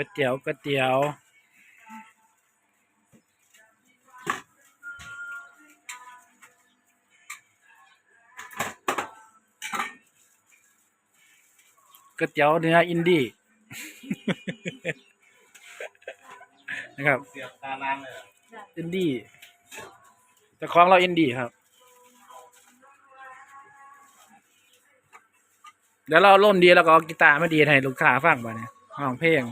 ก๋วยเตี๋ยวก๋วยเตี๋ยวก๋วยเตี๋ยวเนื้ออินดี้นะครับเสียบตานานเลยเหรออินดี้แต่ของเราอินดี้ครับ เดี๋ยวเราล่มณ์ดีแล้วก็เอากีตาร์มาดีดให้ลูกค้าฟังบ่เนี่ยห้องเพลง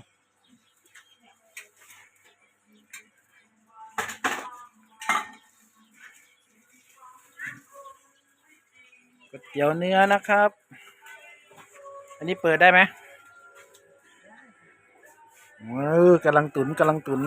ก๋วยเตี๋ยวเนื้อนะครับ อันนี้เปิดได้ไหมเออกำลังตุนกำลังตุน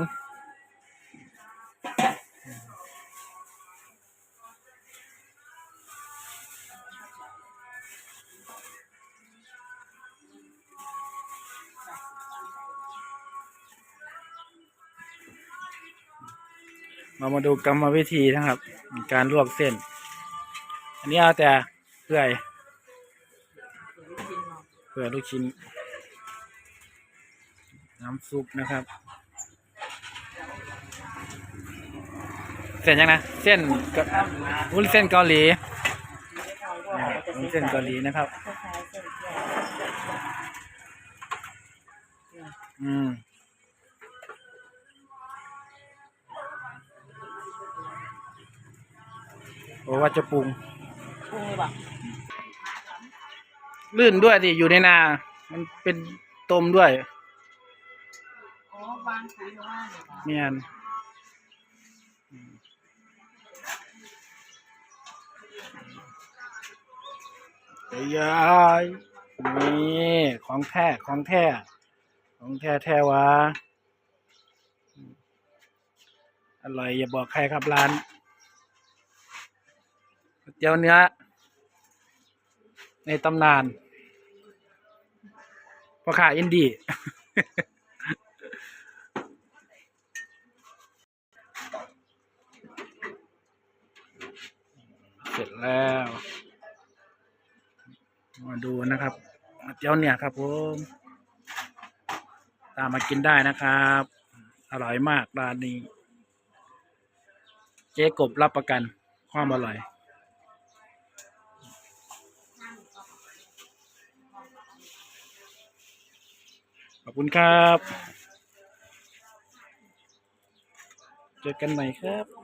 เรามาดูกรรมวิธีนะครับ การลวกเส้น อันนี้เอาแต่ ปื่อยเปื่อยลูกชิ้น น้ำซุปนะครับเส้นยังนะเส้นกะวุ้นเส้นเกาหลีวุ้นเส้นเกาหลีนะครับ อืมโอ้ว่าจะปรุง ปรุงเลยบ่ลื่นด้วยดิอยู่ในนา มันเป็นต้มด้วยอ๋อวางปุ๋ยลงมาเลยบ่เนียนเอ้ยายนี่ของแท้ของแท้ของแท้แท้วะอร่อยอย่าบอกใครครับร้านก๋วยเตี๋ยวเนื้อ ในตำนานพ่อค้าอินดี้เสร็จแล้ว มาดูนะครับเจ้าเนี่ยครับผมตามมากินได้นะครับ อร่อยมากร้านนี้ เจ๊กบรับประกันความอร่อย ขอบคุณครับ เจอกันใหม่ครับ